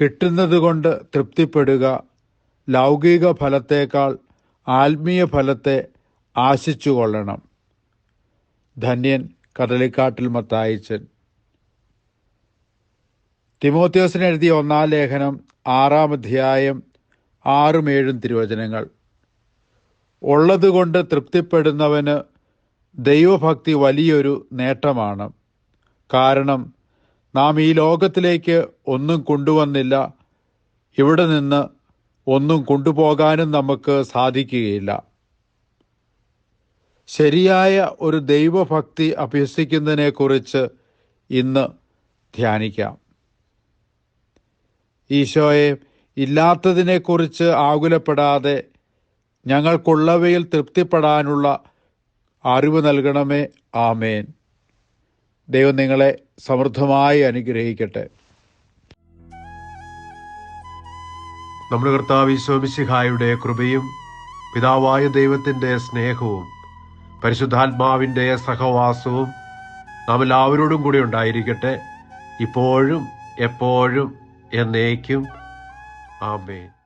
കിട്ടുന്നത് കൊണ്ട് തൃപ്തിപ്പെടുക ലൗകിക ഫലത്തേക്കാൾ ആത്മീയ ഫലത്തെ ആശിച്ചു കൊള്ളണം ധന്യൻ കടലിക്കാട്ടിൽ മത്തായിച്ചൻ. തിമോത്യോസിന് എഴുതിയ ഒന്നാം ലേഖനം ആറാം അധ്യായം ആറും ഏഴും തിരുവചനങ്ങൾ. ഉള്ളതുകൊണ്ട് തൃപ്തിപ്പെടുന്നവന് ദൈവഭക്തി വലിയൊരു നേട്ടമാണ്. കാരണം നാം ഈ ലോകത്തിലേക്ക് ഒന്നും കൊണ്ടുവന്നില്ല. ഇവിടെ നിന്ന് ഒന്നും കൊണ്ടുപോകാനും നമുക്ക് സാധിക്കുകയില്ല. ശരിയായ ഒരു ദൈവഭക്തി അഭ്യസിക്കുന്നതിനെക്കുറിച്ച് ഇന്ന് ധ്യാനിക്കാം. ഈശോയെ ഇല്ലാത്തതിനെക്കുറിച്ച് ആകുലപ്പെടാതെ ഞങ്ങൾക്കുള്ളവയിൽ തൃപ്തിപ്പെടാനുള്ള അറിവ് നൽകണമേ. ആമേൻ. ദൈവം നിങ്ങളെ സമൃദ്ധമായി അനുഗ്രഹിക്കട്ടെ. നമ്മുടെ കർത്താവ് ഈശോമിശിഹായുടെ കൃപയും പിതാവായ ദൈവത്തിന്റെ സ്നേഹവും പരിശുദ്ധാത്മാവിന്റെ സഹവാസവും നാം എല്ലാവരോടും കൂടി ഉണ്ടായിരിക്കട്ടെ. ഇപ്പോഴും എപ്പോഴും എന്നേക്കും. ആമേൻ.